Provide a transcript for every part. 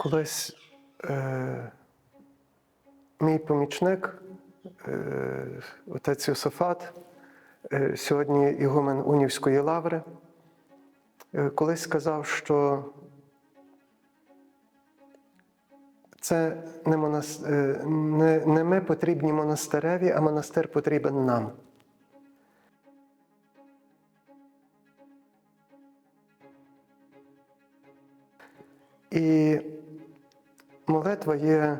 Колись е, мій помічник, е, отець Йосифат, е, сьогодні ігумен Унівської лаври, е, колись сказав, що це не, монас... е, не, не ми потрібні монастиреві, а монастир потрібен нам. І молитва є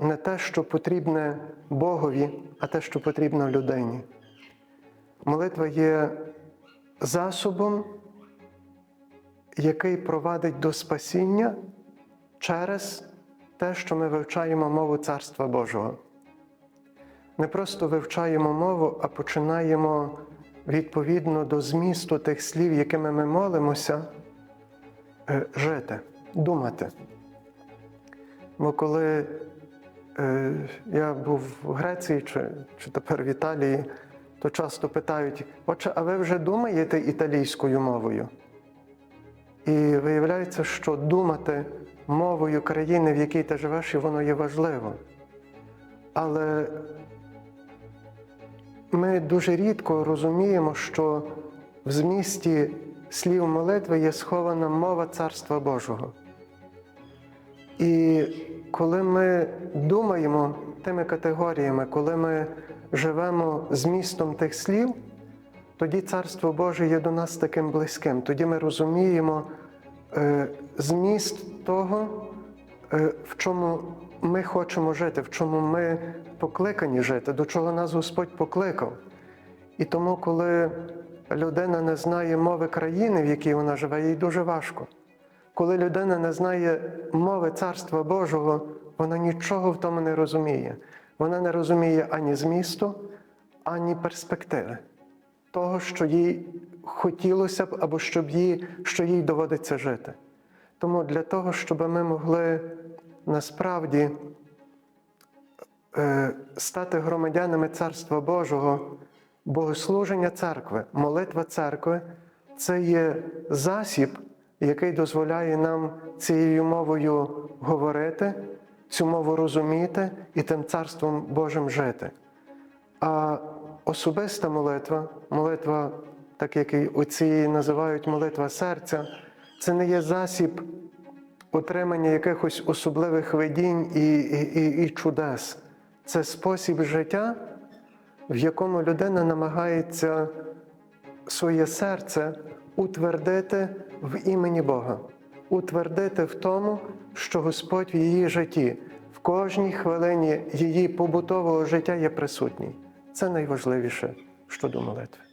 не те, що потрібне Богові, а те, що потрібно людині. Молитва є засобом, який провадить до спасіння через те, що ми вивчаємо мову Царства Божого. Не просто вивчаємо мову, а починаємо відповідно до змісту тих слів, якими ми молимося, е, жити, думати. Бо коли е, я був в Греції чи, чи тепер в Італії, то часто питають: отче, а ви вже думаєте італійською мовою? І виявляється, що думати мовою країни, в якій ти живеш, і воно є важливо. Але ми дуже рідко розуміємо, що в змісті слів молитви є схована мова Царства Божого. І коли ми думаємо тими категоріями, коли ми живемо змістом тих слів, тоді Царство Боже є до нас таким близьким. Тоді ми розуміємо е, зміст того, е, в чому ми хочемо жити, в чому ми покликані жити, до чого нас Господь покликав. І тому, коли людина не знає мови країни, в якій вона живе, їй дуже важко. Коли людина не знає мови Царства Божого, вона нічого в тому не розуміє. Вона не розуміє ані змісту, ані перспективи того, що їй хотілося б або щоб їй, що їй доводиться жити. Тому для того, щоб ми могли насправді е, стати громадянами Царства Божого, богослуження церкви, молитва церкви це є засіб, який дозволяє нам цією мовою говорити, цю мову розуміти і тим царством Божим жити. А особиста молитва, молитва, так як і оці називають молитва серця, це не є засіб отримання якихось особливих видінь і, і, і, і чудес. Це спосіб життя, в якому людина намагається своє серце утвердити в імені Бога, утвердити в тому, що Господь в її житті, в кожній хвилині її побутового життя є присутній. Це найважливіше щодо молитви.